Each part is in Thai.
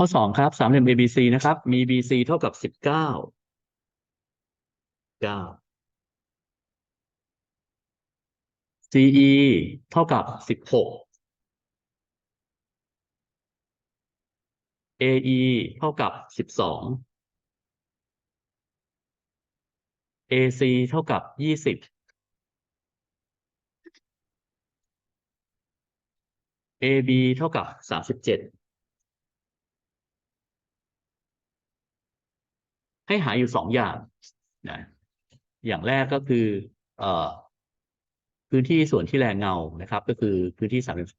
ข้อสองครับสามเหลี่ยม ABC นะครับ มี BC เท่ากับสิบเก้าเก้า CE เท่ากับสิบหก AE เท่ากับสิบสอง AC เท่ากับยี่สิบ AB เท่ากับสามสิบเจ็ด ให้หาอยู่สองอย่างนะอย่างแรกก็คือเอ่อพื้นที่ส่วนที่แรงเงานะครับ ก็คือพื้นที่สามเหลี่ยม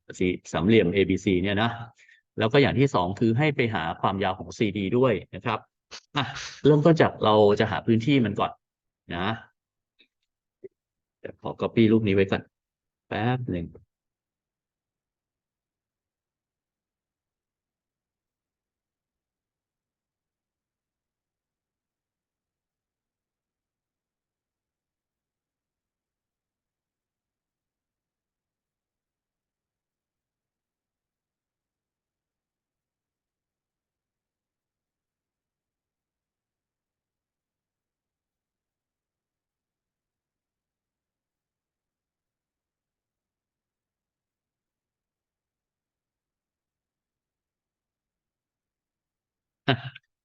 สามเหลี่ยม ABC เนี่ยนะแล้วก็อย่างที่สองคือให้ไปหาความยาวของ CD ด้วยนะครับอะเริ่มต้นจากเราจะหาพื้นที่มันก่อนนะขอ copy รูปนี้ไว้ก่อนแป๊บหนึ่ง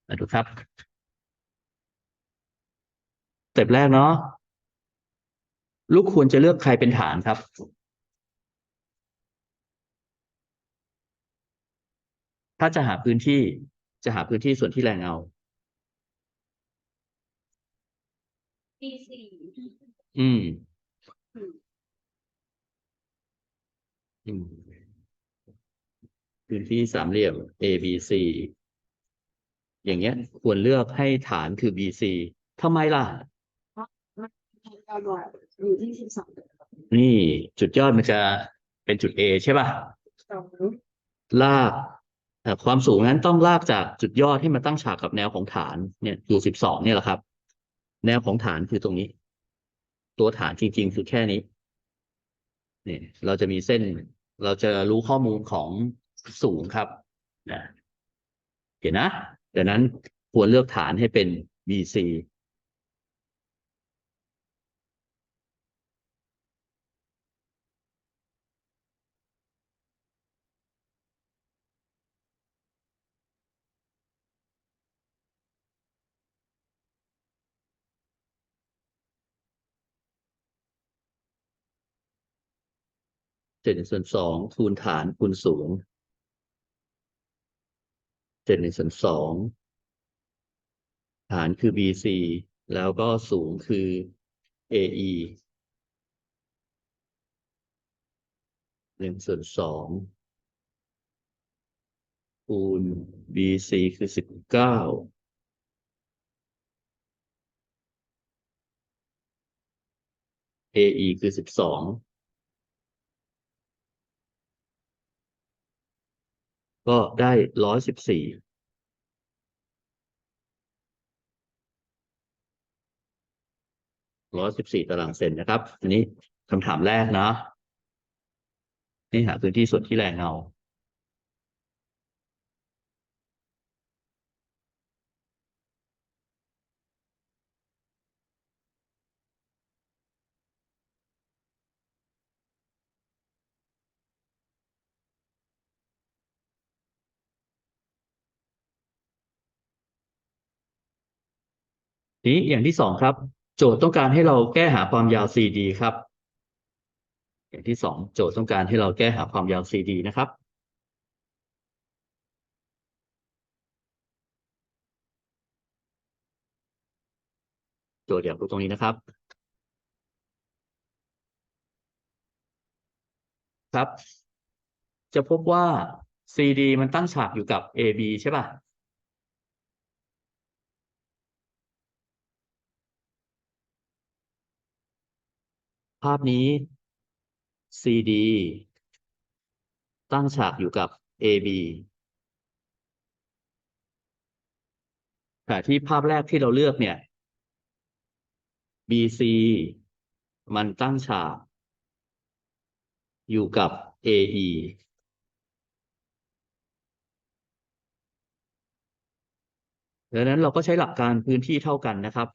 มาดูครับสเต็ปแรกเนาะลูกควรจะเลือกใครเป็นฐานครับ ถ้าจะหาพื้นที่จะหาพื้นที่ส่วนที่แรงเงาปีสี่อืม อืมพื้นที่สามเหลี่ยม A B C อย่างเงี้ยควรเลือกให้ฐานคือ B C ทำไมล่ะยาวกว่าอยู่ที่สิบสองนี่จุดยอดมันจะเป็นจุด A ใช่ป่ะ สองลากเอ่อความสูงนั้นต้องลากจากจุดยอดให้มาตั้งฉากกับแนวของฐานเนี่ยอยู่สิบสองเนี่ยแหละครับ แนวของฐานคือตรงนี้ ตัวฐานจริง ๆ คือแค่นี้เนี่ยเราจะมีเส้น เราจะรู้ข้อมูลของสูงครับนะเห็นนะ ดังนั้นควรเลือกฐานให้เป็น BC เจ็ดหนึ่งส่วนสองคูณฐานคูณสูง เจ็ดหนึ่งส่วนสองฐานคือ BC แล้วก็สูงคือ AE หนึ่งส่วนสองคูณ BC คือสิบเก้า AE คือสิบสอง ก็ได้ร้อยสิบสี่ร้อยสิบสี่ตารางเซนนะครับ อันนี้คำถามแรกนะ นี่หาพื้นที่ส่วนที่แรงเงา นี้อย่างที่สองครับ โจทย์ต้องการให้เราแก้หาความยาว CD ครับ อย่างที่สองโจทย์ต้องการให้เราแก้หาความยาว CD นะครับโจทย์อยากรู้ตรงนี้นะครับ ครับ จะพบว่า CD มันตั้งฉากอยู่กับ AB ใช่ป่ะ ภาพนี้ CD ตั้งฉากอยู่กับ AB แต่ที่ภาพแรกที่เราเลือกเนี่ย BC มันตั้งฉากอยู่กับ AE ดังนั้นเราก็ใช้หลักการพื้นที่เท่ากันนะครับ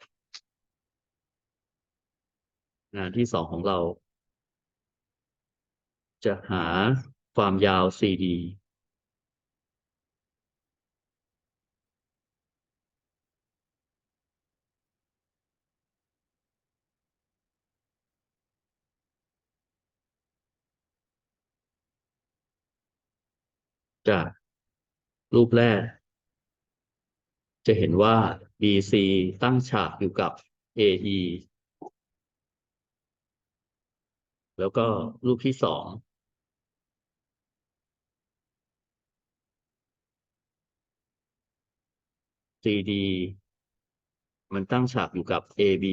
งานที่สองของเรา จะหาความยาว CD จากรูปแรก จะเห็นว่า BC ตั้งฉากอยู่กับ AE แล้วก็รูปที่สอง CD มันตั้งฉากอยู่กับ AB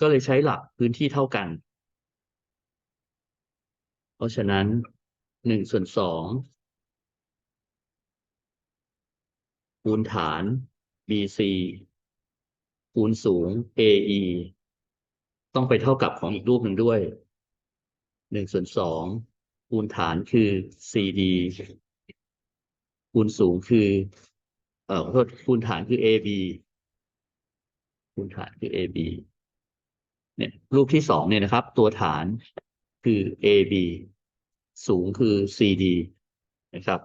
ก็เลยใช้หลักพื้นที่เท่ากัน เพราะฉะนั้นหนึ่งส่วนสอง คูณฐาน BC คูณสูง AE ต้องไปเท่ากับของอีกรูปหนึ่งด้วยหนึ่งส่วนสองคูณฐานคือ CD คูณสูงคือ เอ่อขอโทษคูณฐานคือ AB คูณฐานคือ AB เนี่ยรูปที่สองเนี่ยนะครับ ตัวฐานคือ AB สูงคือ CD นะครับ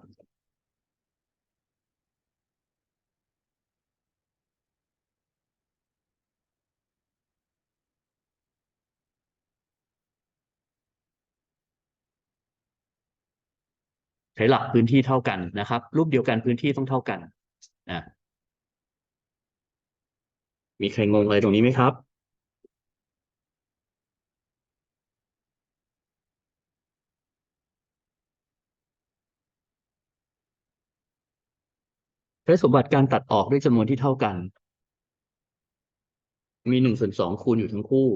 ใช้หลักพื้นที่เท่ากันนะครับ รูปเดียวกันพื้นที่ต้องเท่ากันนะมีใครงงอะไรตรงนี้ไหมครับ ใช้สมบัติการตัดออกด้วยจำนวนที่เท่ากัน มีหนึ่งส่วนสองคูณอยู่ทั้งคู่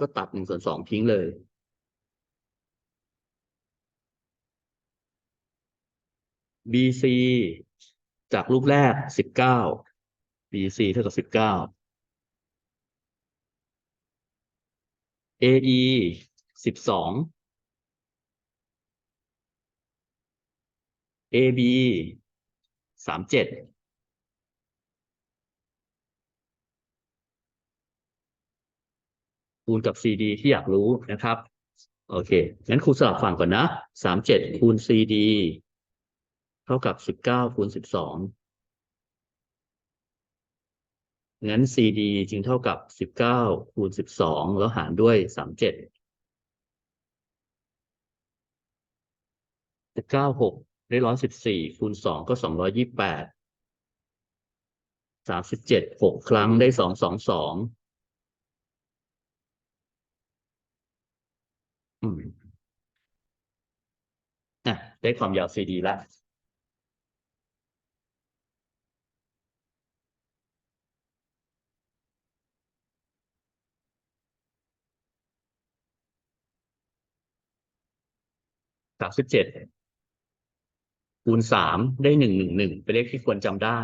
ก็ตัดหนึ่งส่วนสองทิ้งเลย BC จากรูปแรกสิบเก้า BC เท่ากับสิบเก้า AE สิบสอง AB สามเจ็ด คูณกับ CD ที่อยากรู้นะครับ โอเค งั้นครูสลับฝั่งก่อนนะสามเจ็ดคูณ CD เท่ากับสิบเก้าคูณสิบสองงั้น CD จึงเท่ากับสิบเก้าคูณสิบสองแล้วหารด้วยสามเจ็ดสิบเก้าหกได้ร้อยสิบสี่คูณสองก็สองร้อยยี่แปดสามสิบเจ็ดหกครั้งได้สองสองสองอืมอะได้ความยาว CD แล้ว สามสิบเจ็ดคูณสามได้หนึ่งหนึ่งหนึ่งเป็นเลขที่ควรจำได้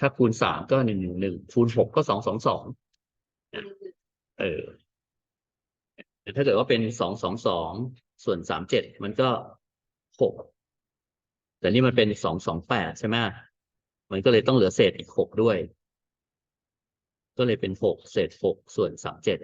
ถ้าคูณสามก็หนึ่งหนึ่งหนึ่งคูณหกก็สองสองสองเออแต่ถ้าเกิดว่าเป็นสองสองสองส่วนสามเจ็ดมันก็หกแต่นี่มันเป็นสองสองแปดใช่ไหมมันก็เลยต้องเหลือเศษอีกหกด้วย ก็เลยเป็นหกเศษหกส่วนสามเจ็ด